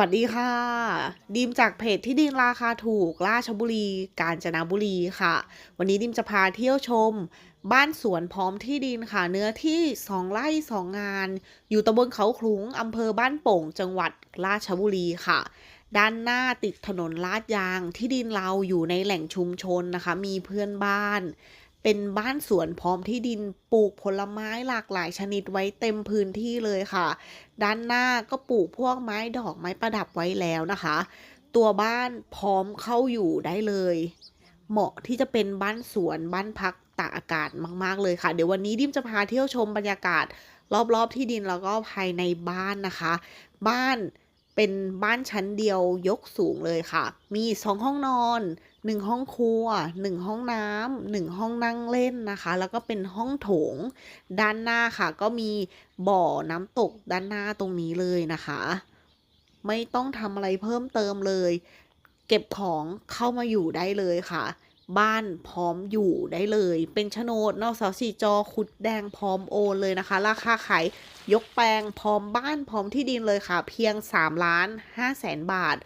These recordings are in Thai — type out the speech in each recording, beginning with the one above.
วัสดีค่ะดิมจากเพจที่ดินราคาถูกราชบุรี กาญจนบุรีค่ะ วันนี้ดิมจะพาเที่ยวชม บ้านสวนพร้อมที่ดินค่ะ เนื้อที่ 2 ไร่ 2 งาน อยู่ตำบลเขาขลุงอำเภอบ้านโป่ง จังหวัดราชบุรีค่ะ ด้านหน้าติดถนนลาดยางที่ดินเราอยู่ในแหล่งชุมชนนะคะ มีเพื่อนบ้าน เป็นบ้านสวนพร้อมที่ดินปลูกผลไม้หลากหลายชนิดไว้เต็มพื้นที่เลยค่ะ ด้านหน้าก็ปลูกพวกไม้ดอกไม้ประดับไว้แล้วนะคะ ตัวบ้านพร้อมเข้าอยู่ได้เลย เหมาะที่จะเป็นบ้านสวนบ้านพักตากอากาศมาก ๆ เลยค่ะ เดี๋ยววันนี้ดิมจะพาเที่ยวชมบรรยากาศ รอบๆที่ดินแล้วก็ภายในบ้านนะคะ บ้านเป็นบ้านชั้นเดียวยกสูงเลยค่ะ มีสองห้องนอน หนึ่งห้องครัวหนึ่งห้องน้ำหนึ่งห้องนั่งเล่นนะคะ แล้วก็เป็นห้องโถง ด้านหน้าค่ะ ก็มีบ่อน้ำตกด้านหน้าตรงนี้เลยนะคะ ไม่ต้องทำอะไรเพิ่มเติมเลย เก็บของเข้ามาอยู่ได้เลยค่ะ บ้านพร้อมอยู่ได้เลย เป็นโฉนดนอกเสาสี่จอขุดแดงพร้อมโอนเลยนะคะ ราคาขายยกแปลงพร้อมบ้านพร้อมที่ดินเลยค่ะ เพียง3ล้าน5แสนบาท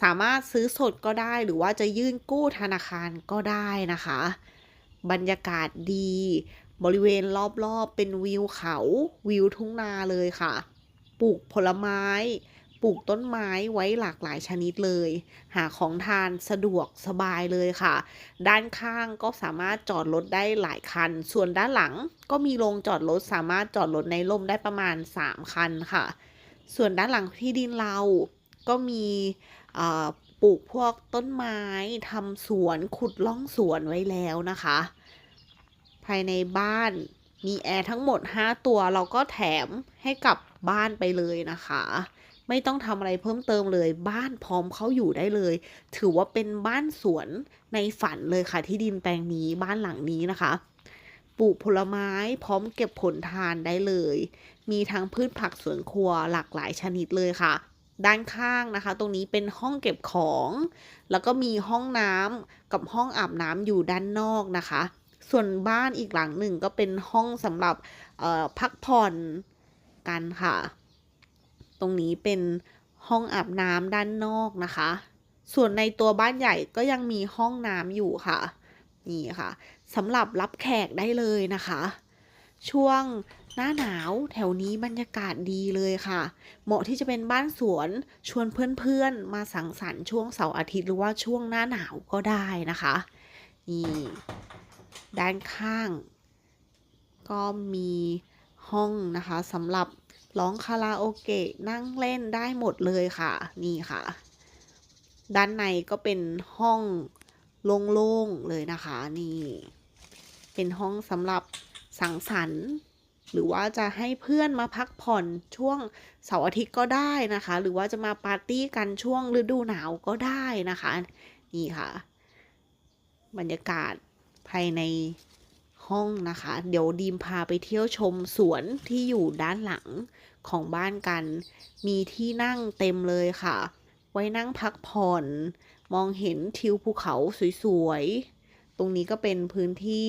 สามารถซื้อสดก็ได้หรือว่าจะยื่นกู้ธนาคารก็ได้นะคะ บรรยากาศดี บริเวณรอบๆ เป็นวิวเขาวิวทุ่งนาเลยค่ะ ปลูกผลไม้ ปลูกต้นไม้ไว้หลากหลายชนิดเลย หาของทานสะดวกสบายเลยค่ะ ด้านข้างก็สามารถจอดรถได้หลายคัน ส่วนด้านหลังก็มีโรงจอดรถสามารถจอดรถในร่มได้ประมาณ 3 คันค่ะ ส่วนด้านหลังที่ดินเราก็มี ปลูกพวกต้นไม้ทำสวนขุดล่องสวนไว้แล้วนะคะ ภายในบ้านมีแอร์ทั้งหมด 5 ตัวเราก็แถมให้กับบ้านไปเลยนะคะ ไม่ต้องทำอะไรเพิ่มเติมเลยบ้านพร้อมเขาอยู่ได้เลย ถือว่าเป็นบ้านสวนในฝันเลยค่ะ ที่ดินแปลงนี้บ้านหลังนี้นะคะปลูกผลไม้พร้อมเก็บผลทานได้เลย มีทั้งพืชผักสวนครัวหลากหลายชนิดเลยค่ะ ด้านข้างนะคะ ตรงนี้เป็นห้องเก็บของ แล้วก็มีห้องน้ำกับห้องอาบน้ำอยู่ด้านนอกนะคะ ส่วนบ้านอีกหลังหนึ่งก็เป็นห้องสำหรับพักผ่อนกันค่ะ ตรงนี้เป็นห้องอาบน้ำด้านนอกนะคะ ส่วนในตัวบ้านใหญ่ก็ยังมีห้องน้ำอยู่ค่ะ นี่ค่ะสำหรับรับแขกได้เลยนะคะ ช่วง หน้าหนาวแถวนี้บรรยากาศดีเลยค่ะ เหมาะที่จะเป็นบ้านสวนชวนเพื่อนๆ มาสังสรรค์ช่วงเสาร์อาทิตย์หรือว่าช่วงหน้าหนาวก็ได้นะคะ นี่ ด้านข้าง ก็มีห้องนะคะสำหรับร้องคาราโอเกะนั่งเล่นได้หมดเลยค่ะ นี่ค่ะ ด้านในก็เป็นห้องโล่งๆเลยนะคะ นี่ เป็นห้องสำหรับสังสรรค์ หรือว่าจะให้เพื่อนมาพักผ่อนช่วงเสาร์อาทิตย์ก็ได้นะคะ หรือว่าจะมาปาร์ตี้กันช่วงฤดูหนาวก็ได้นะคะ นี่ค่ะ บรรยากาศภายในห้องนะคะ เดี๋ยวดีมพาไปเที่ยวชมสวนที่อยู่ด้านหลังของบ้านกัน มีที่นั่งเต็มเลยค่ะ ไว้นั่งพักผ่อน มองเห็นทิวภูเขาสวยๆ ตรงนี้ก็เป็นพื้นที่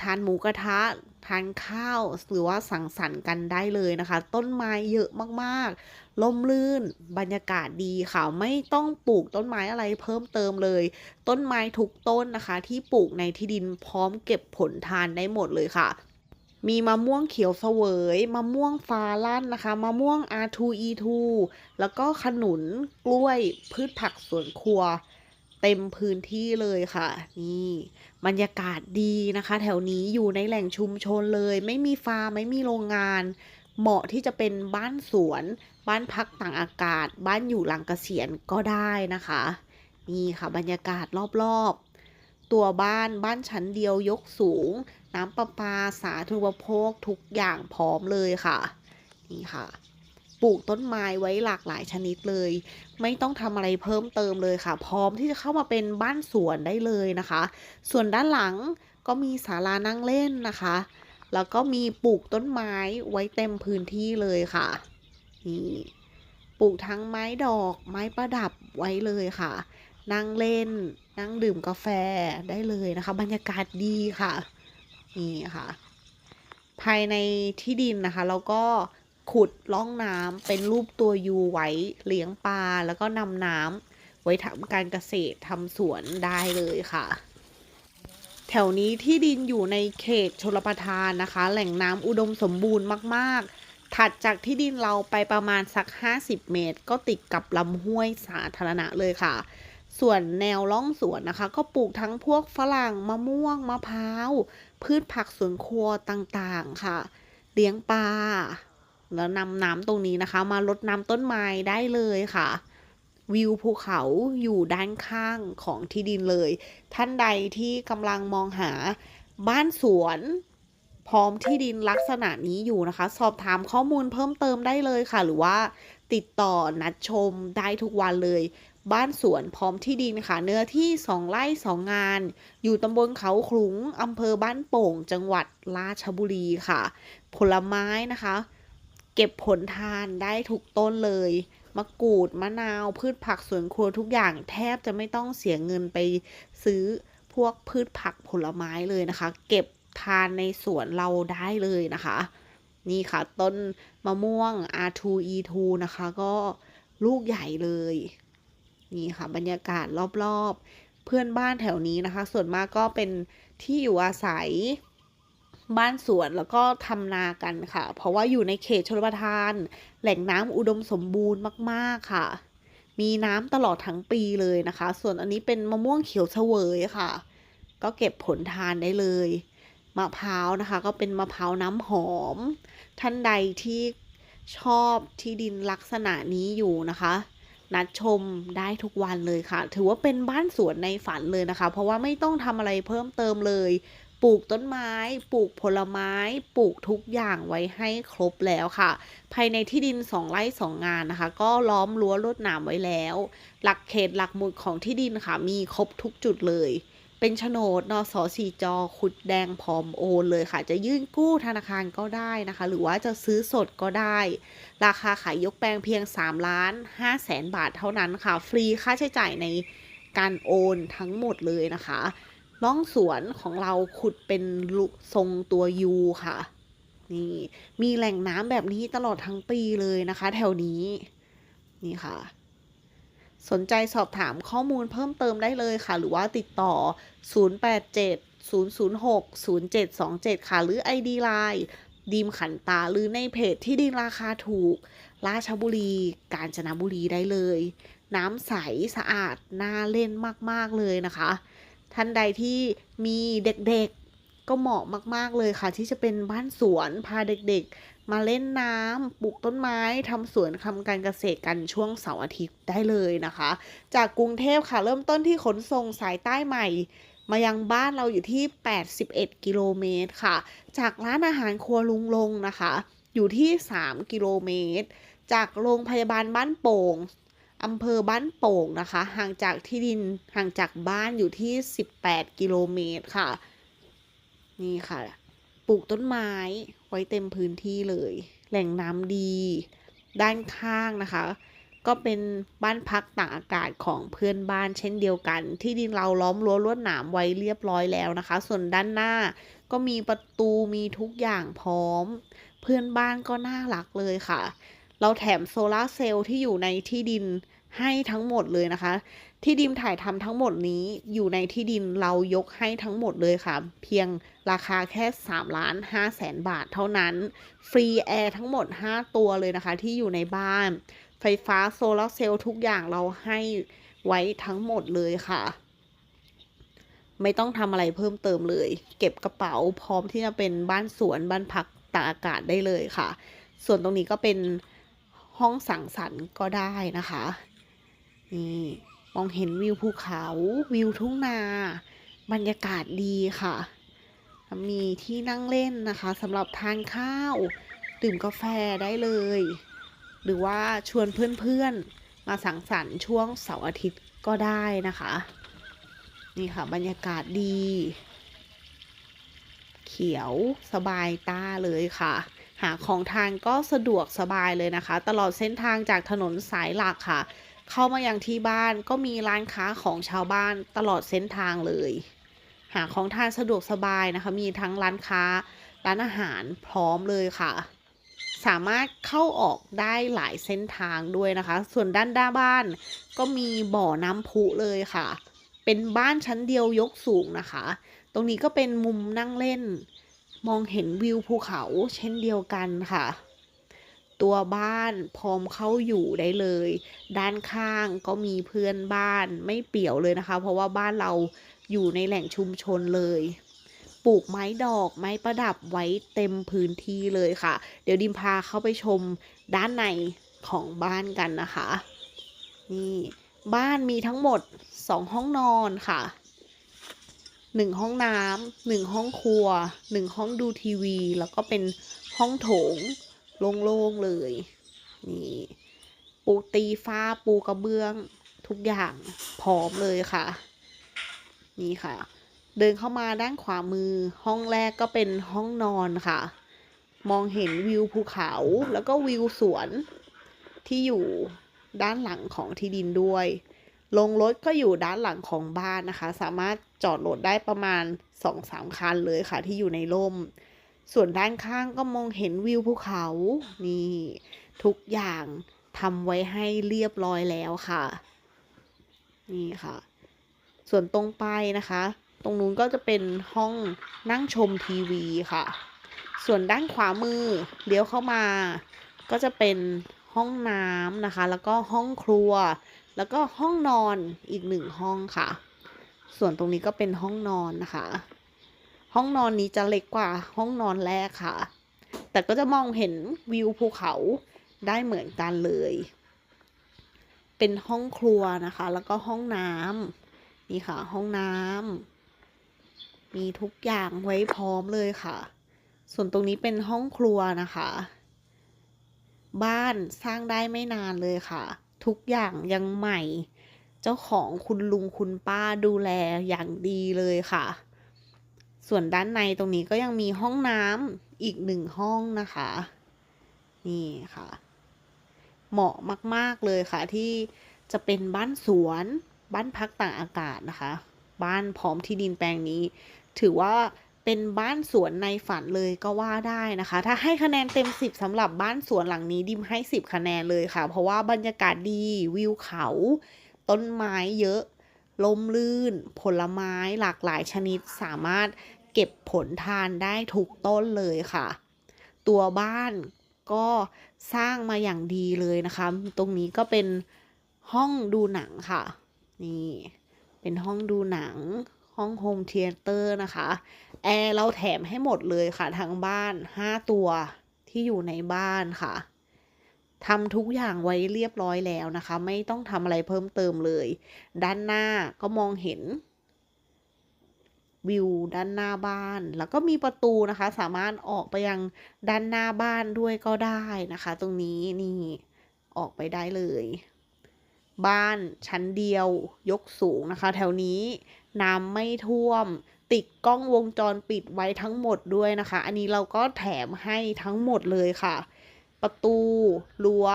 ทานหมูกระทะทานข้าวหรือว่าสังสรรค์กันได้เลยนะคะ ต้นไม้เยอะมากๆล่มลื่นบรรยากาศดีค่ะ ไม่ต้องปลูกต้นไม้อะไรเพิ่มเติมเลย ต้นไม้ทุกต้นนะคะ ที่ปลูกในที่ดินพร้อมเก็บผลทานได้หมดเลยค่ะ มีมะม่วงเขียวเสวยมะม่วงฟ้าลั่นนะคะมะม่วง R2E2 แล้วก็ขนุนกล้วยพืชผักสวนครัว เต็มพื้นที่เลยค่ะ นี่บรรยากาศดีนะคะ แถวนี้อยู่ในแหล่งชุมชนเลย ไม่มีฟาร์มไม่มีโรงงาน เหมาะที่จะเป็นบ้านสวน บ้านพักต่างอากาศ บ้านอยู่หลังเกษียณก็ได้นะคะ นี่ค่ะบรรยากาศรอบๆ ตัวบ้านบ้านชั้นเดียวยกสูง น้ำประปาสาธารณูปโภคทุกอย่างพร้อมเลยค่ะ นี่ค่ะปลูกต้นไม้ไว้หลากหลายชนิดเลย ไม่ต้องทำอะไรเพิ่มเติมเลยค่ะ พร้อมที่จะเข้ามาเป็นบ้านสวนได้เลยนะคะ ส่วนด้านหลังก็มีศาลานั่งเล่นนะคะ แล้วก็มีปลูกต้นไม้ไว้เต็มพื้นที่เลยค่ะ นี่ปลูกทั้งไม้ดอกไม้ประดับไว้เลยค่ะ นั่งเล่น นั่งดื่มกาแฟได้เลยนะคะ บรรยากาศดีค่ะ นี่ค่ะ ภายในที่ดินนะคะ แล้วก็ ขุดร่องน้ำเป็นรูปตัวยูไว้เลี้ยงปลาแล้วก็นำน้ำไว้ทำการเกษตรทำสวนได้เลยค่ะ แถวนี้ที่ดินอยู่ในเขตชลประทานนะคะ แหล่งน้ำอุดมสมบูรณ์มากๆ ถัดจากที่ดินเราไปประมาณสัก 50 เมตร ก็ติดกับลำห้วยสาธารณะเลยค่ะ ส่วนแนวล่องสวนนะคะ ก็ปลูกทั้งพวกฝรั่งมะม่วงมะพร้าวพืชผักสวนครัวต่างๆค่ะ เลี้ยงปลา แล้วนำน้ำตรงนี้นะคะ มารดน้ำต้นไม้ได้เลยค่ะ วิวภูเขาอยู่ด้านข้างของที่ดินเลย ท่านใดที่กำลังมองหาบ้านสวนพร้อมที่ดินลักษณะนี้อยู่นะคะ สอบถามข้อมูลเพิ่มเติมได้เลยค่ะ หรือว่าติดต่อนัดชมได้ทุกวันเลย บ้านสวนพร้อมที่ดินค่ะ เนื้อที่2ไร่2งาน อยู่ตำบลเขาขลุงอำเภอบ้านโป่ง จังหวัดราชบุรีค่ะ ผลไม้นะคะ เก็บผลทานได้ทุกต้นเลยมะกรูดมะนาว พืชผักสวนครัวทุกอย่างแทบจะไม่ต้องเสียเงินไปซื้อพวกพืชผักผลไม้เลยนะคะ เก็บทานในสวนเราได้เลยนะคะ นี่ค่ะต้นมะม่วง R2E2 นะคะก็ลูกใหญ่เลย นี่ค่ะบรรยากาศรอบๆ เพื่อนบ้านแถวนี้นะคะ ส่วนมากก็เป็นที่อยู่อาศัย บ้านสวนแล้วก็ทำนากันค่ะ เพราะว่าอยู่ในเขตชลประทาน แหล่งน้ำอุดมสมบูรณ์มาก ๆค่ะ มีน้ำตลอดทั้งปีเลยนะคะ ส่วนอันนี้เป็นมะม่วงเขียวเสวยค่ะ ก็เก็บผลทานได้เลยมะพร้าวนะคะ ก็เป็นมะพร้าวน้ำหอม ท่านใดที่ชอบที่ดินลักษณะนี้อยู่นะคะ นัดชมได้ทุกวันเลยค่ะ ถือว่าเป็นบ้านสวนในฝันเลยนะคะ เพราะว่าไม่ต้องทำอะไรเพิ่มเติมเลย ปลูกต้นไม้ ปลูกผลไม้ ปลูกทุกอย่างไว้ให้ครบแล้วค่ะ ภายในที่ดินสองไร่สองงานนะคะ ก็ล้อมรั้วรวดหนามไว้แล้ว หลักเขตหลักหมุดของที่ดินค่ะ มีครบทุกจุดเลย เป็นโฉนดนสสีจอ ขุดแดงพร้อมโอนเลยค่ะ จะยื่นกู้ธนาคารก็ได้นะคะ หรือว่าจะซื้อสดก็ได้ ราคาขายยกแปลงเพียง3ล้าน5แสนบาทเท่านั้นค่ะ ฟรีค่าใช้จ่ายในการโอนทั้งหมดเลยนะคะ ร่องสวนของเราขุดเป็นทรงตัวยูค่ะ นี่มีแหล่งน้ำแบบนี้ตลอดทั้งปีเลยนะคะ แถวนี้ นี่ค่ะ สนใจสอบถามข้อมูลเพิ่มเติมได้เลยค่ะ หรือว่าติดต่อ 087 006 0727 ค่ะ หรือ ID Line ดีมขันตาหรือในเพจที่ดินราคาถูก ราชบุรี กาญจนบุรีได้เลย น้ำใสสะอาด น่าเล่นมาก ๆ เลยนะคะ ท่านใดที่มีเด็กๆก็เหมาะมาก ๆเลยค่ะ ที่จะเป็นบ้านสวนพาเด็กๆ มาเล่นน้ำปลูกต้นไม้ทำสวนทำการเกษตรกันช่วงเสาร์อาทิตย์ได้เลยนะคะ จากกรุงเทพค่ะเริ่มต้นที่ขนส่งสายใต้ใหม่มายังบ้านเราอยู่ที่ 81 กิโลเมตรค่ะ จากร้านอาหารครัวลุงลงนะคะ อยู่ที่ 3 กิโลเมตร จากโรงพยาบาลบ้านโป่ง อำเภอบ้านโป่งนะคะ ห่างจากที่ดินห่างจากบ้านอยู่ที่ 18 กิโลเมตรค่ะ นี่ค่ะ ปลูกต้นไม้ไว้เต็มพื้นที่เลย แหล่งน้ำดี ด้านข้างนะคะ ก็เป็นบ้านพักตากอากาศของเพื่อนบ้านเช่นเดียวกัน ที่ดินเราล้อมรั้วลวดหนามไว้เรียบร้อยแล้วนะคะ ส่วนด้านหน้าก็มีประตูมีทุกอย่างพร้อม เพื่อนบ้านก็น่ารักเลยค่ะ เราแถมโซลาร์เซลล์ที่อยู่ในที่ดิน ให้ทั้งหมดเลยนะคะ ที่ดิมถ่ายทำทั้งหมดนี้อยู่ในที่ดินเรายกให้ทั้งหมดเลยค่ะ เพียงราคาแค่3ล้าน5แสนบาทเท่านั้น ฟรีแอร์ทั้งหมด 5 ตัวเลยนะคะ ที่อยู่ในบ้าน ไฟฟ้าโซลาร์เซลล์ทุกอย่างเราให้ไว้ทั้งหมดเลยค่ะ ไม่ต้องทำอะไรเพิ่มเติมเลย เก็บกระเป๋าพร้อมที่จะเป็นบ้านสวนบ้านพักตากอากาศได้เลยค่ะ ส่วนตรงนี้ก็เป็นห้องสังสรรค์ก็ได้นะคะ นี่มองเห็นวิวภูเขาวิวทุ่งนา บรรยากาศดีค่ะ มีที่นั่งเล่นนะคะสำหรับทานข้าว ดื่มกาแฟได้เลย หรือว่าชวนเพื่อนๆ มาสังสรรค์ช่วงเสาร์อาทิตย์ก็ได้นะคะ นี่ค่ะบรรยากาศดี เขียวสบายตาเลยค่ะหาของทานก็สะดวกสบายเลยนะคะ ตลอดเส้นทางจากถนนสายหลักค่ะ เข้ามายังที่บ้านก็มีร้านค้าของชาวบ้านตลอดเส้นทางเลย หาของทานสะดวกสบายนะคะ มีทั้งร้านค้า ร้านอาหารพร้อมเลยค่ะ สามารถเข้าออกได้หลายเส้นทางด้วยนะคะ ส่วนด้านด้านบ้านก็มีบ่อน้ำพุเลยค่ะ เป็นบ้านชั้นเดียวยกสูงนะคะ ตรงนี้ก็เป็นมุมนั่งเล่น มองเห็นวิวภูเขาเช่นเดียวกันค่ะ ตัวบ้านพร้อมเข้าอยู่ได้เลย ด้านข้างก็มีเพื่อนบ้านไม่เปี่ยวเลยนะคะ เพราะว่าบ้านเราอยู่ในแหล่งชุมชนเลยปลูกไม้ดอกไม้ประดับไว้เต็มพื้นที่เลยค่ะ เดี๋ยวดิมพาเข้าไปชมด้านในของบ้านกันนะคะนี่บ้านมีทั้งหมดสองห้องนอนค่ะหนึ่งห้องน้ำหนึ่งห้องครัวหนึ่งห้องดูทีวี แล้วก็เป็นห้องโถง โล่งๆเลย นี่ปูตีฟ้าปูกระเบื้องทุกอย่างพร้อมเลยค่ะ นี่ค่ะ เดินเข้ามาด้านขวามือ ห้องแรกก็เป็นห้องนอนค่ะ มองเห็นวิวภูเขาแล้วก็วิวสวนที่อยู่ด้านหลังของที่ดินด้วย ลงรถก็อยู่ด้านหลังของบ้านนะคะ สามารถจอดรถได้ประมาณสองสามคันเลยค่ะที่อยู่ในร่ม ส่วนด้านข้างก็มองเห็นวิวภูเขา นี่ ทุกอย่างทำไว้ให้เรียบร้อยแล้วค่ะ นี่ค่ะ ส่วนตรงไปนะคะ ตรงนู้นก็จะเป็นห้องนั่งชมทีวีค่ะ ส่วนด้านขวามือเลี้ยวเข้ามา ก็จะเป็นห้องน้ำนะคะ แล้วก็ห้องครัว แล้วก็ห้องนอนอีกหนึ่งห้องค่ะ ส่วนตรงนี้ก็เป็นห้องนอนนะคะ ห้องนอนนี้จะเล็กกว่าห้องนอนแรกค่ะ แต่ก็จะมองเห็นวิวภูเขาได้เหมือนกันเลย เป็นห้องครัวนะคะ แล้วก็ห้องน้ำนี่ค่ะ ห้องน้ำมีทุกอย่างไว้พร้อมเลยค่ะ ส่วนตรงนี้เป็นห้องครัวนะคะ บ้านสร้างได้ไม่นานเลยค่ะ ทุกอย่างยังใหม่ เจ้าของคุณลุงคุณป้าดูแลอย่างดีเลยค่ะ ส่วนด้านในตรงนี้ก็ยังมีห้องน้ำอีกหนึ่งห้องนะคะ นี่ค่ะ เหมาะมาก ๆ เลยค่ะ ที่จะเป็นบ้านสวน บ้านพักต่างอากาศนะคะ บ้านพร้อมที่ดินแปลงนี้ ถือว่าเป็นบ้านสวนในฝันเลยก็ว่าได้นะคะ ถ้าให้คะแนนเต็ม 10สำหรับบ้านสวนหลังนี้ดิมให้ 10 คะแนนเลยค่ะ เพราะว่าบรรยากาศดีวิวเขา ต้นไม้เยอะ ลมลื่น ผลไม้หลากหลายชนิดสามารถ เก็บผลทานได้ทุกต้นเลยค่ะ ตัวบ้านก็สร้างมาอย่างดีเลยนะคะ ตรงนี้ก็เป็นห้องดูหนังค่ะ นี่ เป็นห้องดูหนัง ห้องโฮมเทเตอร์นะคะ แอร์เราแถมให้หมดเลยค่ะทั้งบ้าน 5 ตัวที่อยู่ในบ้านค่ะทำทุกอย่างไว้เรียบร้อยแล้วนะคะ ไม่ต้องทำอะไรเพิ่มเติมเลย ด้านหน้าก็มองเห็น วิวด้านหน้าบ้าน แล้วก็มีประตูนะคะ สามารถออกไปยังด้านหน้าบ้านด้วยก็ได้นะคะ ตรงนี้นี่ออกไปได้เลย บ้านชั้นเดียวยกสูงนะคะ แถวนี้น้ำไม่ท่วม ติดกล้องวงจรปิดไว้ทั้งหมดด้วยนะคะ อันนี้เราก็แถมให้ทั้งหมดเลยค่ะ ประตูรั้ว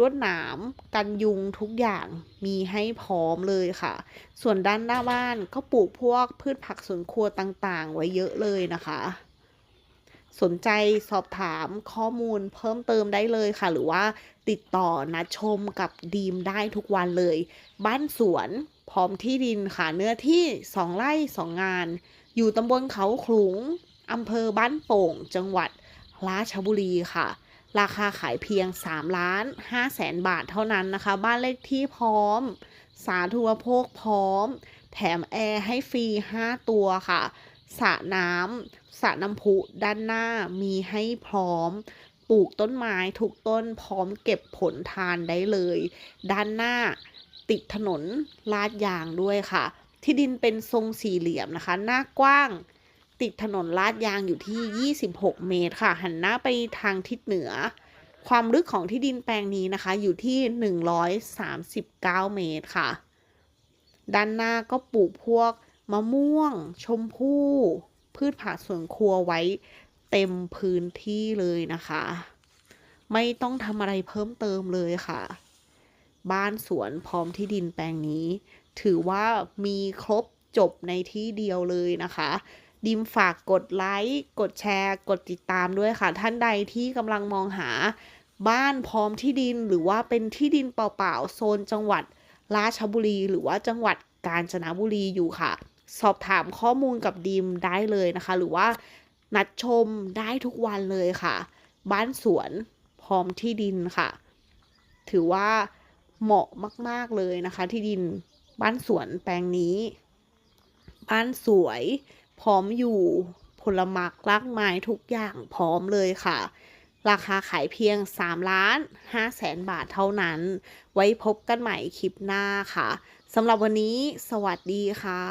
ลวดหนามกันยุงทุกอย่างมีให้พร้อมเลยค่ะ ส่วนด้านหน้าบ้านก็ปลูกพวกพืชผักสวนครัวต่างๆ ไว้เยอะเลยนะคะ สนใจสอบถามข้อมูลเพิ่มเติมได้เลยค่ะ หรือว่าติดต่อนัดชมกับดีมได้ทุกวันเลย บ้านสวนพร้อมที่ดินค่ะเนื้อที่ 2 ไร่ 2 งาน อยู่ตำบลเขาขลุงอำเภอบ้านโป่ง จังหวัดราชบุรีค่ะ ราคาขายเพียง3ล้าน5แสนบาทเท่านั้นนะคะ บ้านเลขที่พร้อม สาธารณโภคพร้อม แถมแอร์ให้ฟรี 5 ตัวค่ะสระน้ำสระน้ำพุด้านหน้ามีให้พร้อม ปลูกต้นไม้ทุกต้นพร้อมเก็บผลทานได้เลย ด้านหน้าติดถนนลาดยางด้วยค่ะ ที่ดินเป็นทรงสี่เหลี่ยมนะคะ หน้ากว้าง ติดถนนลาดยางอยู่ที่ 26 เมตรค่ะ หันหน้าไปทางทิศเหนือ ความลึกของที่ดินแปลงนี้นะคะ อยู่ที่ 139 เมตรค่ะ ด้านหน้าก็ปลูกพวกมะม่วง ชมพู่ พืชผักสวนครัวไว้เต็มพื้นที่เลยนะคะ ไม่ต้องทำอะไรเพิ่มเติมเลยค่ะ บ้านสวนพร้อมที่ดินแปลงนี้ ถือว่ามีครบจบในที่เดียวเลยนะคะ ดิมฝากกดไลค์กดแชร์ กดติดตามด้วยค่ะ ท่านใดที่กำลังมองหาบ้านพร้อมที่ดินหรือว่าเป็นที่ดินเปล่าๆโซนจังหวัดราชบุรี หรือว่าจังหวัดกาญจนบุรีอยู่ค่ะ สอบถามข้อมูลกับดิมได้เลยนะคะ หรือว่านัดชมได้ทุกวันเลยค่ะ บ้านสวนพร้อมที่ดินค่ะ ถือว่าเหมาะมาก ๆเลยนะคะ ที่ดินบ้านสวนแปลงนี้ บ้านสวย พร้อมอยู่ผลไม้รากไม้ทุกอย่างพร้อมเลยค่ะ ราคาขายเพียง 3 ล้าน5แสนบาทเท่านั้น ไว้พบกันใหม่คลิปหน้าค่ะสำหรับวันนี้ สวัสดีค่ะ